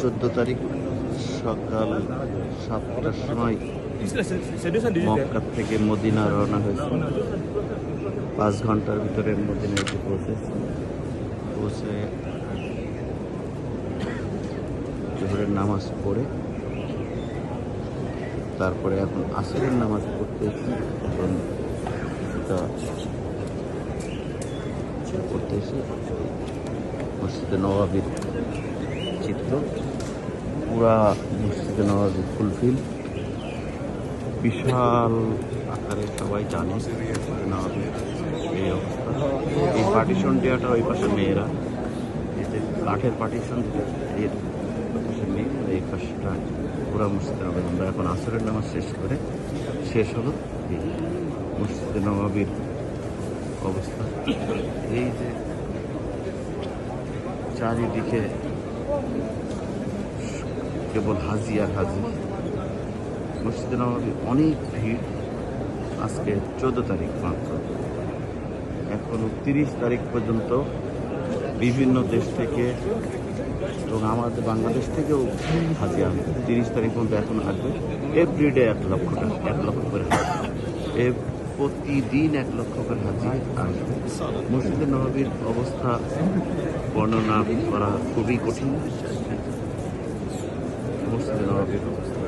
চোদ্দ তারিখ সকাল সাতটার সময় মক্কা থেকে মদিনা রওনা হয়েছে। পাঁচ ঘণ্টার ভিতরে মদিনা এসে পৌঁছেছে। পৌঁছে জোহরের নামাজ পড়ে, তারপরে এখন আসরের নামাজ পড়তেছি। এখন এটা পড়তেছি। মসজিদে নবাবির চিত্র। পুরা মসজিদে নবাবি ফুলফিল বিশাল আকারে সবাই জানে নবাবির এই অবস্থা। এই পার্টিশন দেওয়াটা ওই পাশে মেয়েরা। এই যে কাঠের পার্টিশন এর মেয়ে, এই পাশটা পুরা মসজিদে নবাবি আমরা এখন আসরের নামাজ শেষ করে শেষ হলো। এই মসজিদে নবাবির অবস্থা। এই যে চারিদিকে কেবল হাজি আর হাজি। মসজিদে নবাবী অনেক ভিড়। আজকে চোদ্দ তারিখ মাত্র। এখনও তিরিশ তারিখ পর্যন্ত বিভিন্ন দেশ থেকে এবং আমাদের বাংলাদেশ থেকেও হাজি আসবে। তিরিশ তারিখ পর্যন্ত এখন আসবে। এভরিডে এক লক্ষ টাকা, এক লক্ষ করে হাজি। এ প্রতিদিন এক লক্ষ করে হাজি আসবে। মসজিদে নবাবীর অবস্থা, বর্ণনা করা খুবই কঠিন। মসজিদে নবাবীর অবস্থা।